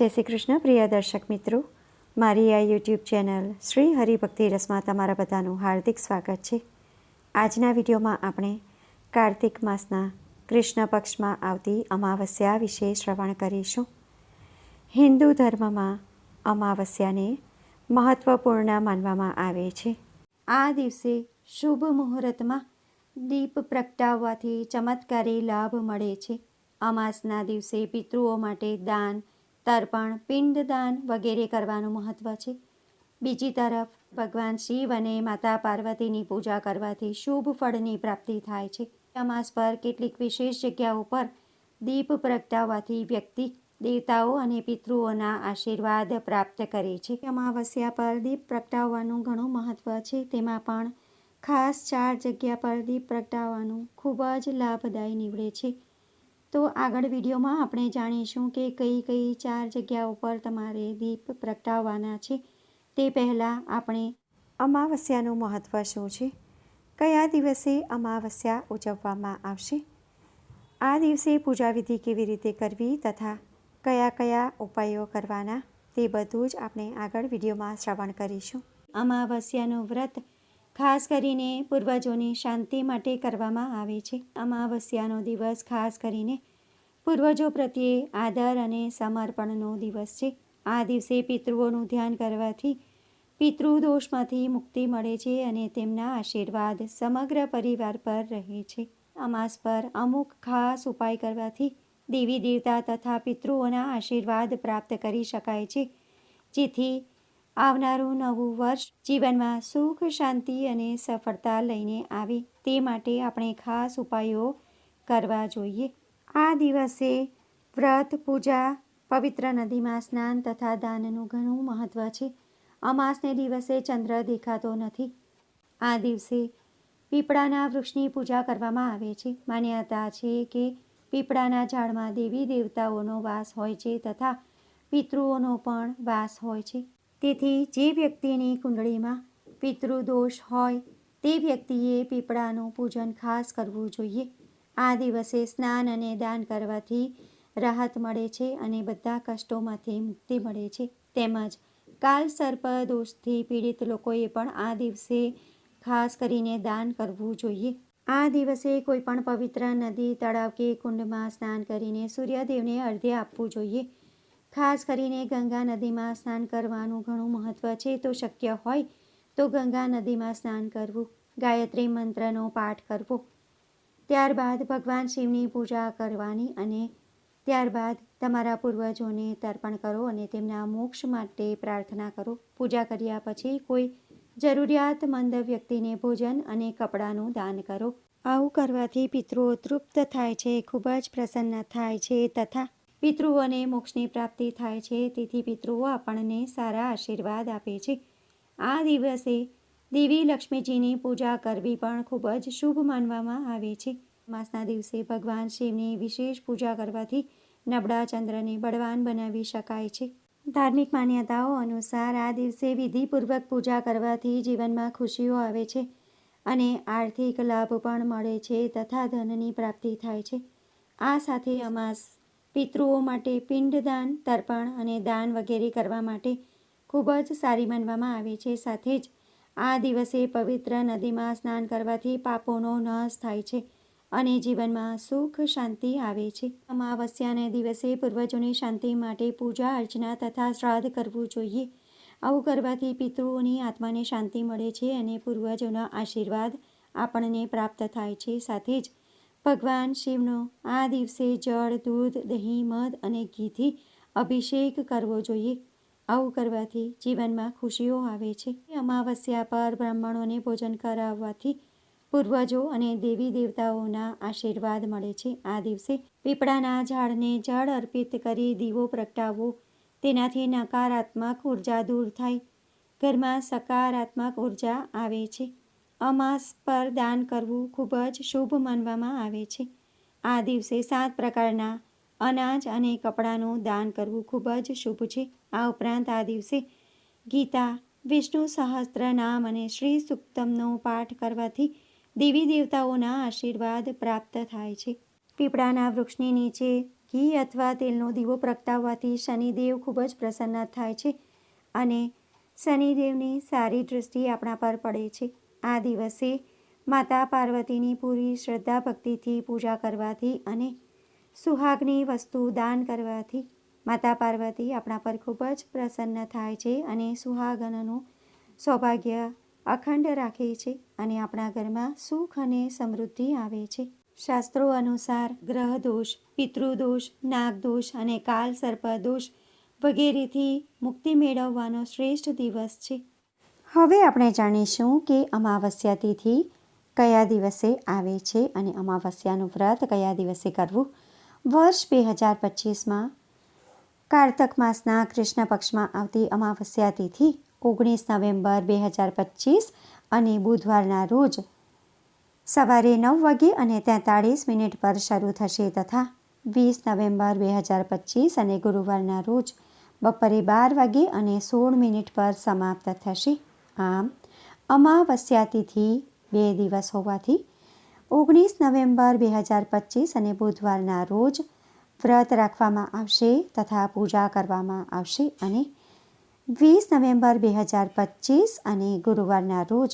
જય શ્રી કૃષ્ણ, પ્રિય દર્શક મિત્રો. મારી આ યુટ્યુબ ચેનલ શ્રી હરિભક્તિ રસમાં તમારા બધાનું હાર્દિક સ્વાગત છે. આજના વિડીયોમાં આપણે કાર્તિક માસના કૃષ્ણ પક્ષમાં આવતી અમાવસ્યા વિશે શ્રવણ કરીશું. હિન્દુ ધર્મમાં અમાવસ્યાને મહત્વપૂર્ણ માનવામાં આવે છે. આ દિવસે શુભ મુહૂર્તમાં દીપ પ્રગટાવવાથી ચમત્કારી લાભ મળે છે. અમાસના દિવસે પિતૃઓ માટે દાન તર્પણ, પિંડદાન વગેરે કરવાનું મહત્ત્વ છે. બીજી તરફ, ભગવાન શિવ અને માતા પાર્વતીની પૂજા કરવાથી શુભ ફળની પ્રાપ્તિ થાય છે. અમાસ પર કેટલીક વિશેષ જગ્યાઓ પર દીપ પ્રગટાવવાથી વ્યક્તિ, દેવતાઓ અને પિતૃઓના આશીર્વાદ પ્રાપ્ત કરે છે. અમાવસ્યા પર દીપ પ્રગટાવવાનું ઘણું મહત્ત્વ છે. તેમાં પણ ખાસ ચાર જગ્યા પર દીપ પ્રગટાવવાનું ખૂબ જ લાભદાયી નીવડે છે. તો આગળ વિડીયોમાં આપણે જાણીશું કે કઈ કઈ ચાર જગ્યાઓ ઉપર તમારે દીપ પ્રગટાવવાના છે. તે પહેલાં આપણે અમાવસ્યાનું મહત્ત્વ શું છે? કયા દિવસે અમાવસ્યા ઉજવવામાં આવશે? આ દિવસે પૂજાવિધિ કેવી રીતે કરવી તથા કયા કયા ઉપાયો કરવાના તે બધું જ આપણે આગળ વિડીયોમાં શ્રવણ કરીશું. અમાવસ્યાનું વ્રત ખાસ કરીને પૂર્વજોની શાંતિ માટે કરવામાં આવે છે. અમાવસ્યાનો દિવસ ખાસ કરીને પૂર્વજો પ્રત્યે આદર અને સમર્પણનો દિવસ છે. આ દિવસે પિતૃઓનું ધ્યાન કરવાથી પિતૃદોષમાંથી મુક્તિ મળે છે અને તેમના આશીર્વાદ સમગ્ર પરિવાર પર રહે છે. અમાસ પર અમુક ખાસ ઉપાય કરવાથી દેવી દેવતા તથા પિતૃઓના આશીર્વાદ પ્રાપ્ત કરી શકાય છે. જેથી આવનારું નવું વર્ષ જીવનમાં સુખ, શાંતિ અને સફળતા લઈને આવે તે માટે આપણે ખાસ ઉપાયો કરવા જોઈએ. આ દિવસે વ્રત, પૂજા, પવિત્ર નદીમાં સ્નાન તથા દાનનું ઘણું મહત્ત્વ છે. અમાસને દિવસે ચંદ્ર દેખાતો નથી. આ દિવસે પીપળાના વૃક્ષની પૂજા કરવામાં આવે છે. માન્યતા છે કે પીપળાના ઝાડમાં દેવી દેવતાઓનો વાસ હોય છે તથા પિતૃઓનો પણ વાસ હોય છે. તેથી જે વ્યક્તિની કુંડળીમાં પિતૃદોષ હોય, તે વ્યક્તિએ પીપળાનું પૂજન ખાસ કરવું જોઈએ. આ દિવસે સ્નાન અને દાન કરવાથી રાહત મળે છે અને બધા કષ્ટોમાંથી મુક્તિ મળે છે. તેમજ કાલ સર્પ દોષથી પીડિત લોકોએ પણ આ દિવસે ખાસ કરીને દાન કરવું જોઈએ. આ દિવસે કોઈ પણ પવિત્ર નદી, તળાવ કે કુંડમાં સ્નાન કરીને સૂર્યદેવને અર્ધ્ય આપવું જોઈએ. ખાસ કરીને ગંગા નદીમાં સ્નાન કરવાનું ઘણું મહત્ત્વ છે, તો શક્ય હોય તો ગંગા નદીમાં સ્નાન કરવું, ગાયત્રી મંત્રનો પાઠ કરવો. ત્યારબાદ ભગવાન શિવની પૂજા કરવાની અને ત્યારબાદ તમારા પૂર્વજોને તર્પણ કરો અને તેમના મોક્ષ માટે પ્રાર્થના કરો. પૂજા કર્યા પછી કોઈ જરૂરિયાતમંદ વ્યક્તિને ભોજન અને કપડાનું દાન કરો. આવું કરવાથી પિતૃઓ તૃપ્ત થાય છે, ખૂબ જ પ્રસન્ન થાય છે, તથા પિતૃઓને મોક્ષની પ્રાપ્તિ થાય છે, તેથી પિતૃઓ આપણને સારા આશીર્વાદ આપે છે. આ દિવસે દેવી લક્ષ્મીજીની પૂજા કરવી પણ ખૂબ જ શુભ માનવામાં આવે છે. માસના દિવસે ભગવાન શિવની વિશેષ પૂજા કરવાથી નબળા ચંદ્રને બળવાન બનાવી શકાય છે. ધાર્મિક માન્યતાઓ અનુસાર આ દિવસે વિધિપૂર્વક પૂજા કરવાથી જીવનમાં ખુશીઓ આવે છે અને આર્થિક લાભ પણ મળે છે તથા ધનની પ્રાપ્તિ થાય છે. આ સાથે અમાસ પિતૃઓ માટે પિંડદાન, તર્પણ અને દાન વગેરે કરવા માટે ખૂબ જ સારી માનવામાં આવે છે. સાથે જ આ દિવસે પવિત્ર નદીમાં સ્નાન કરવાથી પાપોનો નાશ થાય છે અને જીવનમાં સુખ, શાંતિ આવે છે. અમાવસ્યાને દિવસે પૂર્વજોની શાંતિ માટે પૂજા, અર્ચના તથા શ્રાદ્ધ કરવું જોઈએ. આવું કરવાથી પિતૃઓની આત્માને શાંતિ મળે છે અને પૂર્વજોના આશીર્વાદ આપણને પ્રાપ્ત થાય છે. સાથે જ ભગવાન શિવનો આ દિવસે જળ, દૂધ, દહીં, મધ અને ઘીથી અભિષેક કરવો જોઈએ. આવું કરવાથી જીવનમાં ખુશીઓ આવે છે. અમાવસ્યા પર બ્રાહ્મણોને ભોજન કરાવવાથી પૂર્વજો અને દેવી દેવતાઓના આશીર્વાદ મળે છે. આ દિવસે પીપળાના ઝાડને જળ અર્પિત કરી દીવો પ્રગટાવવો, તેનાથી નકારાત્મક ઊર્જા દૂર થાય. ઘરમાં સકારાત્મક ઊર્જા આવે છે. અમાસ પર દાન કરવું ખૂબ જ શુભ માનવામાં આવે છે. આ દિવસે સાત પ્રકારના અનાજ અને કપડાનું દાન કરવું ખૂબ જ શુભ છે. આ ઉપરાંત આ દિવસે ગીતા, વિષ્ણુ સહસ્ત્ર નામ અને શ્રી સુક્તમનો પાઠ કરવાથી દેવી દેવતાઓના આશીર્વાદ પ્રાપ્ત થાય છે. પીપળાના વૃક્ષની નીચે ઘી અથવા તેલનો દીવો પ્રગટાવવાથી શનિદેવ ખૂબ જ પ્રસન્ન થાય છે અને શનિદેવની સારી દૃષ્ટિ આપણા પર પડે છે. આ દિવસે માતા પાર્વતીની પૂરી શ્રદ્ધા ભક્તિથી પૂજા કરવાથી અને સુહાગની વસ્તુ દાન કરવાથી માતા પાર્વતી આપણા પર ખૂબ જ પ્રસન્ન થાય છે અને સુહાગનનું સૌભાગ્ય અખંડ રાખે છે અને આપણા ઘરમાં સુખ અને સમૃદ્ધિ આવે છે. શાસ્ત્રો અનુસાર ગ્રહ દોષ પિતૃદોષ, નાગદોષ અને કાલ સર્પ દોષ વગેરેથી મુક્તિ મેળવવાનો શ્રેષ્ઠ દિવસ છે. હવે આપણે જાણીશું કે અમાવસ્યા તિથિ કયા દિવસે આવે છે અને અમાવસ્યાનું વ્રત કયા દિવસે કરવું. વર્ષ બે હજાર પચીસમાં કારતક માસના કૃષ્ણ પક્ષમાં આવતી અમાવસ્યા તિથિ ઓગણીસ નવેમ્બર બે હજાર પચીસ અને બુધવારના રોજ સવારે નવ વાગે અને તેતાળીસ મિનિટ પર શરૂ થશે તથા વીસ નવેમ્બર બે હજાર પચીસ અને ગુરુવારના રોજ બપોરે બાર વાગે અને સોળ મિનિટ પર સમાપ્ત થશે. આમ, અમાવસ્યા તિથિ બે દિવસ હોવાથી ઓગણીસ નવેમ્બર બે હજાર પચીસ અને બુધવારના રોજ વ્રત રાખવામાં આવશે તથા પૂજા કરવામાં આવશે અને વીસ નવેમ્બર બે હજાર પચીસ અને ગુરુવારના રોજ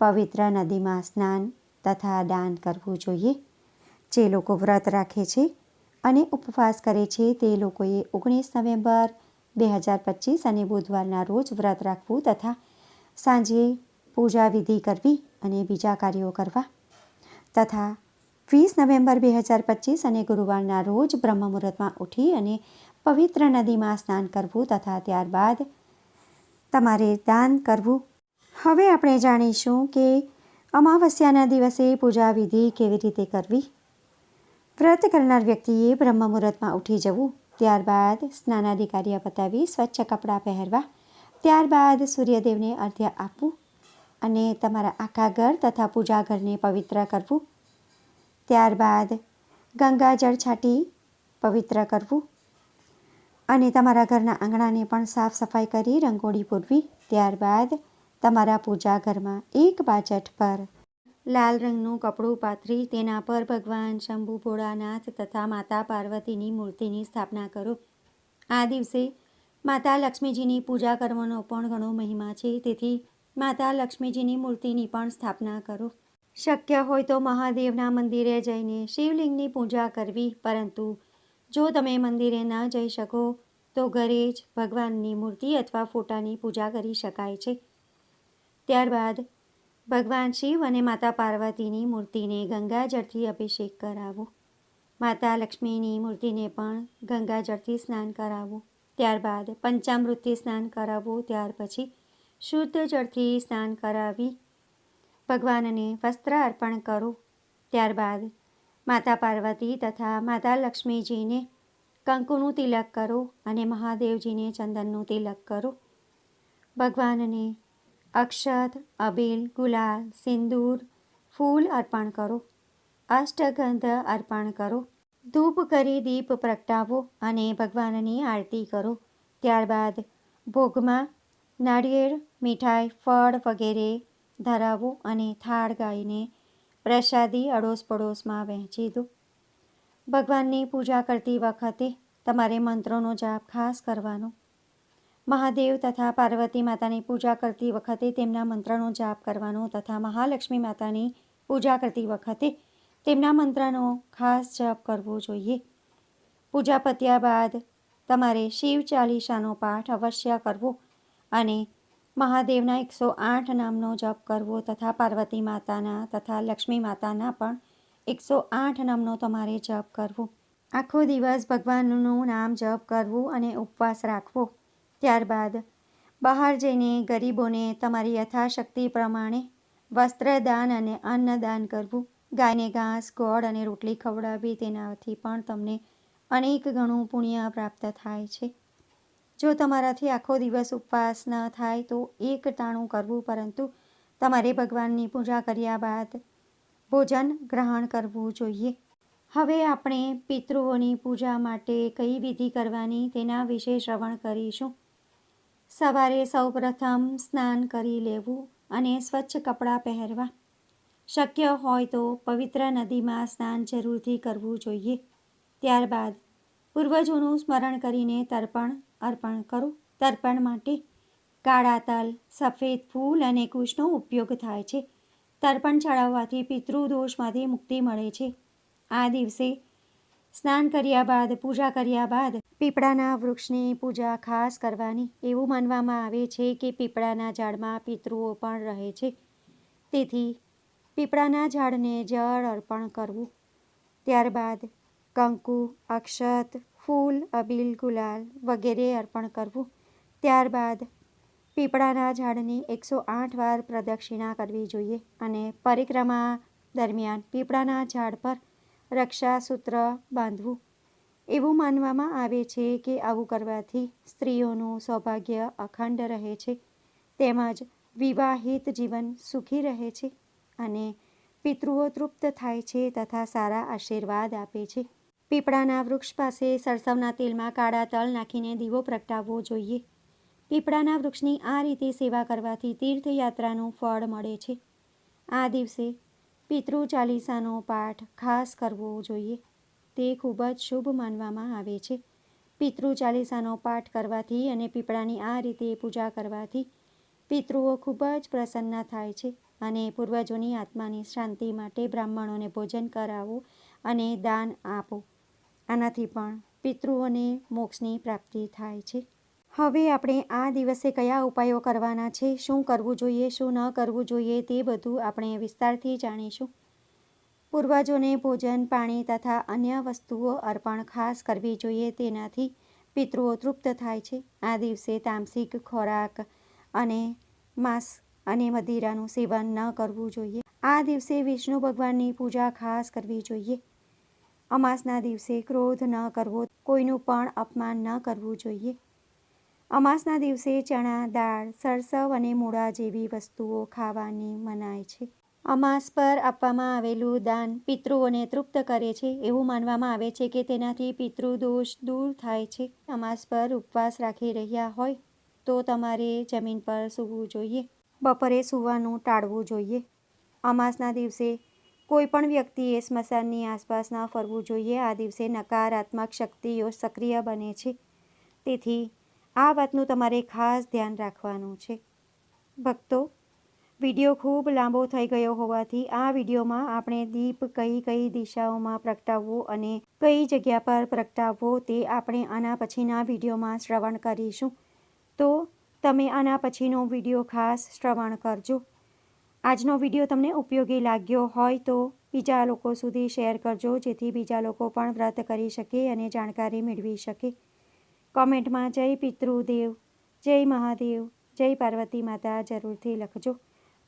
પવિત્ર નદીમાં સ્નાન તથા દાન કરવું જોઈએ. જે લોકો વ્રત રાખે છે અને ઉપવાસ કરે છે તે લોકોએ ઓગણીસ નવેમ્બર બે હજાર પચીસ અને બુધવારના રોજ વ્રત રાખવું તથા સાંજે પૂજા વિધિ કરવી અને બીજા કાર્યો કરવા તથા વીસ નવેમ્બર બે હજાર પચીસ અને ગુરુવારના રોજ બ્રહ્મ મુહૂર્તમાં ઉઠી અને પવિત્ર નદીમાં સ્નાન કરવું તથા ત્યારબાદ તમારે દાન કરવું. હવે આપણે જાણીશું કે અમાવસ્યાના દિવસે પૂજા વિધિ કેવી રીતે કરવી. વ્રત કરનાર વ્યક્તિએ બ્રહ્મ મુહૂર્તમાં ઉઠી જવું, ત્યારબાદ સ્નાનાદિ પતાવી સ્વચ્છ કપડાં પહેરવા ત્યારબાદ સૂર્યદેવને અર્ધ્ય આપવું અને તમારા આખા ઘર તથા પૂજા ઘરને પવિત્ર કરવું. ત્યારબાદ ગંગાજળ છાંટી પવિત્ર કરવું અને તમારા ઘરના આંગણાને પણ સાફ સફાઈ કરી રંગોળી પૂરવી. ત્યારબાદ તમારા પૂજા ઘરમાં એક બાજટ પર લાલ રંગનું કપડું પાથરી તેના પર ભગવાન શંભુ ભોળાનાથ તથા માતા પાર્વતીની મૂર્તિની સ્થાપના કરો. આ દિવસે માતા લક્ષ્મીજીની પૂજા કરવાનો પણ ઘણો મહિમા છે. તેથી માતા લક્ષ્મીજીની મૂર્તિની પણ સ્થાપના કરો. શક્ય હોય તો મહાદેવના મંદિરે જઈને શિવલિંગની પૂજા કરવી, પરંતુ જો તમે મંદિરે ન જઈ શકો, તો ઘરે જ ભગવાનની મૂર્તિ અથવા ફોટાની પૂજા કરી શકાય છે. ત્યારબાદ ભગવાન શિવ અને માતા પાર્વતીની મૂર્તિને ગંગાજળથી અભિષેક કરાવો. માતા લક્ષ્મીની મૂર્તિને પણ ગંગાજળથી સ્નાન કરાવો. ત્યારબાદ પંચામૃતથી સ્નાન કરાવવું ત્યાર પછી શુદ્ધ જળથી સ્નાન કરાવી, ભગવાનને વસ્ત્ર અર્પણ કરો. ત્યારબાદ માતા પાર્વતી તથા માતા લક્ષ્મીજીને કંકુનું તિલક કરો અને મહાદેવજીને ચંદનનું તિલક કરો. ભગવાનને અક્ષત, અબીલ, ગુલાલ, સિંદૂર, ફૂલ અર્પણ કરો. અષ્ટગંધ અર્પણ કરો. ધૂપ કરી દીપ પ્રગટાવો અને ભગવાનની આરતી કરો. ત્યારબાદ ભોગમાં નાળિયેર, મીઠાઈ, ફળ વગેરે ધરાવો અને થાળ ગાઈને પ્રસાદી અડોશ પડોશમાં વહેંચી દો. ભગવાનની પૂજા કરતી વખતે તમારે મંત્રોનો જાપ ખાસ કરવાનો. મહાદેવ તથા પાર્વતી માતાની પૂજા કરતી વખતે તેમના મંત્રનો જાપ કરવાનો તથા મહાલક્ષ્મી માતાની પૂજા કરતી વખતે તેમના મંત્રનો ખાસ જપ કરવો જોઈએ. પૂજા પત્યા બાદ તમારે શિવ ચાલીસાનો પાઠ અવશ્ય કરવો અને મહાદેવના એકસો આઠ નામનો જપ કરવો તથા પાર્વતી માતાના તથા લક્ષ્મી માતાના પણ એકસો આઠ નામનો તમારે જપ કરવો. આખો દિવસ ભગવાનનું નામ જપ કરવું અને ઉપવાસ રાખવો. ત્યારબાદ બહાર જઈને ગરીબોને તમારી યથાશક્તિ પ્રમાણે વસ્ત્રદાન અને અન્નદાન કરવું. ગાયને ઘાસ, ગોળ અને રોટલી ખવડાવવી તેનાથી પણ તમને અનેક ગણું પુણ્ય પ્રાપ્ત થાય છે. જો તમારાથી આખો દિવસ ઉપવાસ ન થાય તો એક ટાણું કરવું, પરંતુ તમારે ભગવાનની પૂજા કર્યા બાદ ભોજન ગ્રહણ કરવું જોઈએ. હવે આપણે પિતૃઓની પૂજા માટે કઈ વિધિ કરવાની તેના વિશે શ્રવણ કરીશું. સવારે સૌપ્રથમ સ્નાન કરી લેવું અને સ્વચ્છ કપડાં પહેરવા. શક્ય હોય તો પવિત્ર નદીમાં સ્નાન જરૂરથી કરવું જોઈએ. ત્યારબાદ પૂર્વજોનું સ્મરણ કરીને તર્પણ, અર્પણ કરો. તર્પણ માટે કાળા તલ, સફેદ ફૂલ અને કુશનો ઉપયોગ થાય છે. તર્પણ ચડાવવાથી પિતૃદોષમાંથી મુક્તિ મળે છે. આ દિવસે સ્નાન કર્યા બાદ, પૂજા કર્યા બાદ પીપળાના વૃક્ષની પૂજા ખાસ કરવાની. એવું માનવામાં આવે છે કે પીપળાના ઝાડમાં પિતૃઓ પણ રહે છે. તેથી પીપળાના ઝાડને જળ અર્પણ કરવું. ત્યારબાદ કંકુ, અક્ષત, ફૂલ, અબીલ, ગુલાલ વગેરે અર્પણ કરવું. ત્યારબાદ પીપળાના ઝાડની એકસો આઠ વાર પ્રદક્ષિણા કરવી જોઈએ અને પરિક્રમા દરમિયાન પીપળાના ઝાડ પર રક્ષાસૂત્ર બાંધવું. એવું માનવામાં આવે છે કે આવું કરવાથી સ્ત્રીઓનું સૌભાગ્ય અખંડ રહે છે. તેમજ વિવાહિત જીવન સુખી રહે છે. અને પિતૃઓ તૃપ્ત થાય છે તથા સારા આશીર્વાદ આપે છે. પીપળાના વૃક્ષ પાસે સરસવના તેલમાં કાળા તલ નાખીને દીવો પ્રગટાવવો જોઈએ. પીપળાના વૃક્ષની આ રીતે સેવા કરવાથી તીર્થયાત્રાનું ફળ મળે છે. આ દિવસે પિતૃ ચાલીસાનો પાઠ ખાસ કરવો જોઈએ. તે ખૂબ જ શુભ માનવામાં આવે છે. પિતૃ ચાલીસાનો પાઠ કરવાથી અને પીપળાની આ રીતે પૂજા કરવાથી પિતૃઓ ખૂબ જ પ્રસન્ન થાય છે. અને પૂર્વજોની આત્માની શાંતિ માટે બ્રાહ્મણોને ભોજન કરાવો અને દાન આપો. આનાથી પણ પિતૃઓને મોક્ષની પ્રાપ્તિ થાય છે. હવે આપણે આ દિવસે કયા ઉપાયો કરવાના છે, શું કરવું જોઈએ, શું ન કરવું જોઈએ તે બધું આપણે વિસ્તારથી જાણીશું. પૂર્વજોને ભોજન, પાણી તથા અન્ય વસ્તુઓ અર્પણ ખાસ કરવી જોઈએ તેનાથી પિતૃઓ તૃપ્ત થાય છે. આ દિવસે તામસિક ખોરાક અને માંસ અને મદિરાનું સેવન ન કરવું જોઈએ. આ દિવસે વિષ્ણુ ભગવાનની પૂજા ખાસ કરવી જોઈએ. અમાસના દિવસે ક્રોધ ન કરવો, કોઈનું પણ અપમાન ન કરવું જોઈએ. અમાસના દિવસે ચણા, દાળ, સરસવ અને મૂળા જેવી વસ્તુઓ ખાવાની મનાય છે. અમાસ પર આપવામાં આવેલું દાન પિતૃઓને તૃપ્ત કરે છે એવું માનવામાં આવે છે કે તેનાથી પિતૃદોષ દૂર થાય છે. અમાસ પર ઉપવાસ રાખી રહ્યા હોય તો તમારે જમીન પર સૂવું જોઈએ. બપોરે સૂવાનું ટાળવું જોઈએ. અમાસના દિવસે કોઈ પણ વ્યક્તિએ સ્મશાનની આસપાસ ન ફરવું જોઈએ. આ દિવસે નકારાત્મક શક્તિઓ સક્રિય બને છે. તેથી આ વાતનું તમારે ખાસ ધ્યાન રાખવાનું છે. ભક્તો, વીડિયો ખૂબ લાંબો થઈ ગયો હોવાથી આ વિડીયોમાં આપણે દીપ કઈ કઈ દિશાઓમાં પ્રગટાવવો અને કઈ જગ્યા પર પ્રગટાવવો તે આપણે આના પછીના વિડીયોમાં શ્રવણ કરીશું. તો તમે આના પછીનો વીડિયો ખાસ શ્રવણ કરજો. આજનો વીડિયો તમને ઉપયોગી લાગ્યો હોય તો બીજા લોકો સુધી શેર કરજો, જેથી બીજા લોકો પણ વ્રત કરી શકે અને જાણકારી મેળવી શકે. કોમેન્ટમાં જય પિતૃદેવ, જય મહાદેવ, જય પાર્વતી માતા જરૂરથી લખજો.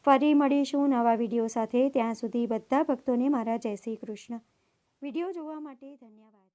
ફરી મળીશું નવા વીડિયો સાથે. ત્યાં સુધી બધા ભક્તોને મારા જય શ્રી કૃષ્ણ. વીડિયો જોવા માટે ધન્યવાદ.